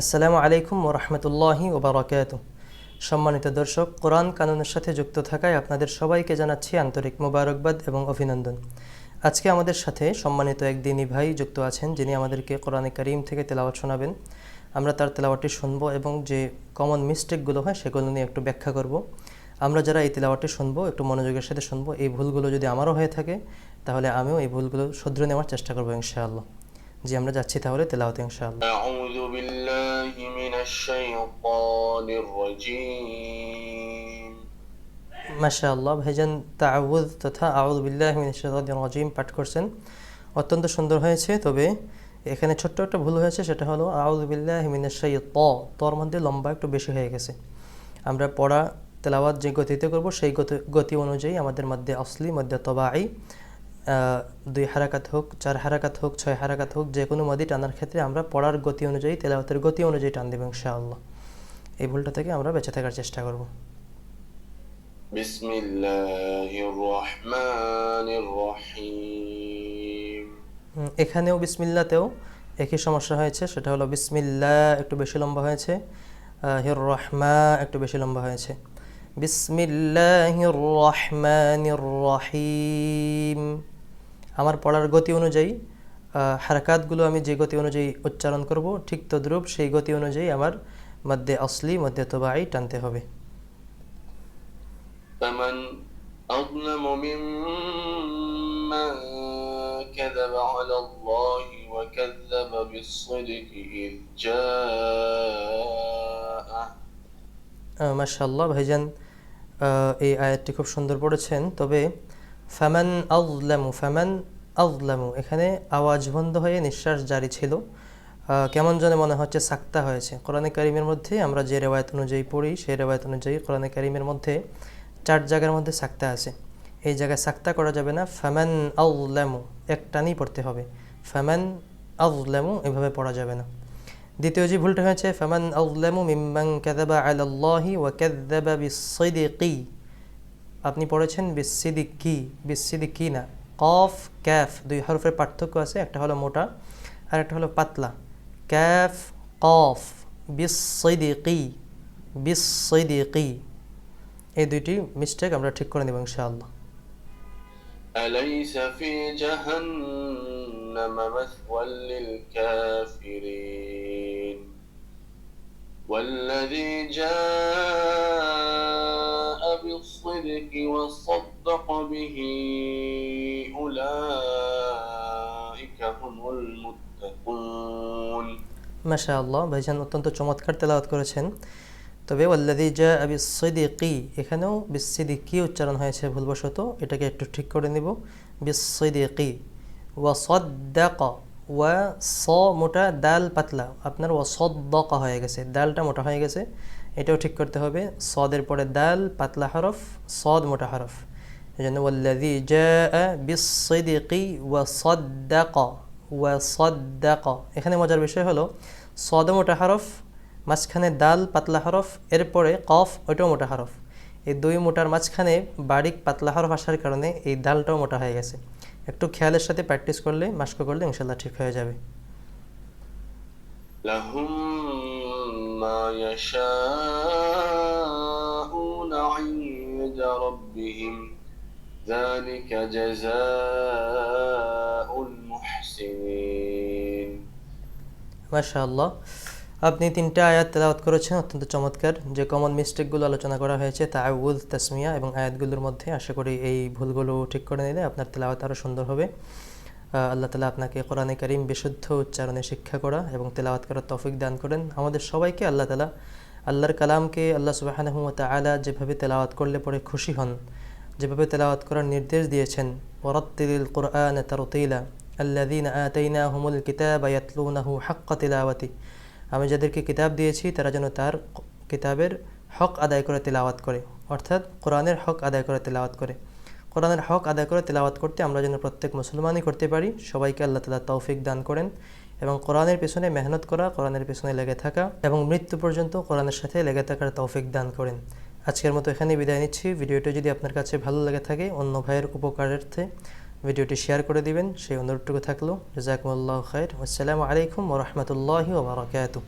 আসসালামু আলাইকুম ও রহমতুল্লাহি ওবরাকাত সম্মানিত দর্শক, কোরআন কানুনের সাথে যুক্ত থাকায় আপনাদের সবাইকে জানাচ্ছি আন্তরিক মোবারকবাদ এবং অভিনন্দন। আজকে আমাদের সাথে সম্মানিত এক দিনী ভাই যুক্ত আছেন, যিনি আমাদেরকে কোরআনে করিম থেকে তেলাওয়াত শোনাবেন। আমরা তার তেলাওয়াতটি শুনব এবং যে কমন মিস্টেকগুলো হয়, সেগুলো নিয়ে একটু ব্যাখ্যা করব। আমরা যারা এই তেলাওয়াতটি শুনব, একটু মনোযোগের সাথে শুনব, এই ভুলগুলো যদি আমারও হয়ে থাকে, তাহলে আমিও এই ভুলগুলো শুধরে নেওয়ার চেষ্টা করব ইনশাআল্লাহ। যে আমরা যাচ্ছি তাহলে তেলাওতে ইনশাআল্লাহ। মাশাআল্লাহ ভাইজান তথা আউযু বিল্লাহি রাজিম পাঠ করছেন। অত্যন্ত সুন্দর হয়েছে তবে এখানে ছোট্ট একটা ভুল হয়েছে সেটা হলো আউযু বিল্লাহি মিনাশ শাইত তর মধ্যে লম্বা একটু বেশি হয়ে গেছে। আমরা পড়া তেলাওয়াত যে গতিতে করব সেই গতি অনুযায়ী আমাদের মধ্যে আসলি মধ্যে তবাই দুই হারাকাত হোক চার হারাকাত হোক ছয় হারাকাত হোক যে কোনো মদি টানার ক্ষেত্রে আমরা পড়ার গতি অনুযায়ী তেলাওয়াতের গতি অনুযায়ী টান দেবো ইনশাআল্লাহ এই ভুলটা থেকে আমরা বেঁচে থাকার চেষ্টা করব بسم الله الرحمن الرحيم হুম, এখানেও বিসমিল্লাতেও একই সমস্যা হয়েছে সেটা হলো বিসমিল্লা একটু বেশি লম্বা হয়েছে হির রহমা একটু বেশি লম্বা হয়েছে বিসমিল্লাহির রহমানির রহিম আমার পড়ার গতি অনুযায়ী আহ, হারাকাতগুলো আমি যে গতি অনুযায়ী উচ্চারণ করব ঠিক তদ্রূপ সেই গতি অনুযায়ী আমার মধ্যে অসলি মধ্যে তবাই টানতে হবে فمن أظلم ممن كذب على الله وكذب بالصدق إذ جاءه মাশাল্লাহ ভাইজান আহ, এই আয়াতটি খুব সুন্দর পড়েছেন তবে ফামান আউলামু ফামান আউলামু এখানে আওয়াজ বন্ধ হয়ে নিঃশ্বাস জারি ছিল। কেমন যেন মনে হচ্ছে সাক্তা হয়েছে। কোরআনে কারিমের মধ্যে আমরা যে রেওয়ায়ত অনুযায়ী পড়ি, সেই রেওয়ায়ত অনুযায়ী কোরআনে কারিমের মধ্যে চার জায়গার মধ্যে সাক্তা আছে। এই জায়গায় সাক্তা করা যাবে না, ফামান আউলামু একটানেই পড়তে হবে। ফামান আউলামু এভাবে পড়া যাবে না। দ্বিতীয় যে ভুলটা হয়েছে, ফামান আউলামু মিম্মান কাযাবা আলাল্লাহি ওয়া কাযাবা বিসসিদিকি। আপনি পড়েছেন বিসসিদিকি বিসসিদিকি না কফ ক্যাফ দুই হরফের পার্থক্য আছে একটা হলো মোটা আর একটা হলো পাতলা ক্যাফ কফ বিসসিদিকি বিসসিদিকি এই দুইটি মিস্টেক আমরা ঠিক করে নেব ইনশাআল্লাহ أليس في جهنم مثوى للكافرين والذي جاء بالصدق وصدق به أولئك هم المتقون মাশা আল্লাহ ভাইজান অত্যন্ত চমৎকার তেলাওয়াত করেছেন তবে ওয়াল্লাদি জা আবি সৈদিকি এখানেও বিসিদিকি উচ্চারণ হয়েছে ভুলবশত এটাকে একটু ঠিক করে নিব বিসিদিকি ওয়া সদ্দাক ওয়া স মোটা দাল পাতলা আপনার ওয়া সদ্দক হয়ে গেছে দালটা মোটা হয়ে গেছে এটাও ঠিক করতে হবে। সদের পরে দাল, পাতলা হরফ, সদ মোটা হরফ। এই জন্য ওয়াল্লাদি বিসদিকি ওয়া সদ এখানে মজার বিষয় হলো, সদ মোটা হরফ, মাঝখানে দাল, পাতলা হরফ, এরপরে কফ, ওইটাও মোটা হরফ। এই দুই মোটার মাঝখানে বাড়ি পাতলা হরফ আসার কারণে এই দালটাও মোটা হয়ে গেছে। একটু খেয়ালের সাথে প্র্যাকটিস করলে মাস্ক করলে ইনশাল্লাহ ঠিক হয়ে যাবে। লাহুম ما يشاءون عند ربهم ذلك جزاء المحسنين মাশাআল্লাহ আপনি তিনটা আয়াত তেলাওয়াত করেছেন অত্যন্ত চমৎকার যে কমন মিস্টেকগুলো আলোচনা করা হয়েছে তা আউদ তাসমিয়া এবং আয়াতগুলোর মধ্যে আশা করি এই ভুলগুলো ঠিক করে নিলে আপনার তেলাওয়াত আরও সুন্দর হবে আহ, আল্লাহ তালা আপনাকে কোরআনে করিম বিশুদ্ধ উচ্চারণে শিক্ষা করা এবং তেলাওয়াত করার তৌফিক দান করেন। আমাদের সবাইকে আল্লাহ তালা আল্লাহর কালামকে আল্লাহ সুবাহানহু তালা যেভাবে তেলাওয়াত করলে পরে খুশি হন, যেভাবে তেলাওয়াত করার নির্দেশ দিয়েছেন ওরাত্তিল কোরআন তারতিলা আল্লাদিন আতাইনাহুমুল কিতাব ইয়াতলুনাহু হাক্কা তিলাওয়াতি। আমি যাদেরকে কিতাব দিয়েছি, তারা যেন তার কিতাবের হক আদায় করে তেলাওয়াত করে, অর্থাৎ কোরআনের হক আদায় করে তেলাওয়াত করে। কোরআনের হক আদায় করে তেলাওয়াত করতে আমরা যেন প্রত্যেক মুসলমানই করতে পারি। সবাইকে আল্লাহ তালা তৌফিক দান করেন এবং কোরআনের পেছনে মেহনত করা, কোরআনের পেছনে লেগে থাকা এবং মৃত্যু পর্যন্ত কোরআনের সাথে লেগে থাকার তৌফিক দান করেন। আজকের মতো এখানেই বিদায় নিচ্ছি। ভিডিওটি যদি আপনার কাছে ভালো লেগে থাকে, অন্য ভাইয়ের উপকারার্থে ভিডিওটি শেয়ার করে দিবেন। সেই অনুরোধটুকু থাকল। জাজাকুমুল্লাহ খাইর। আসসালামু আলাইকুম ওরহমতুল্লাহি ওবরাকাতুহ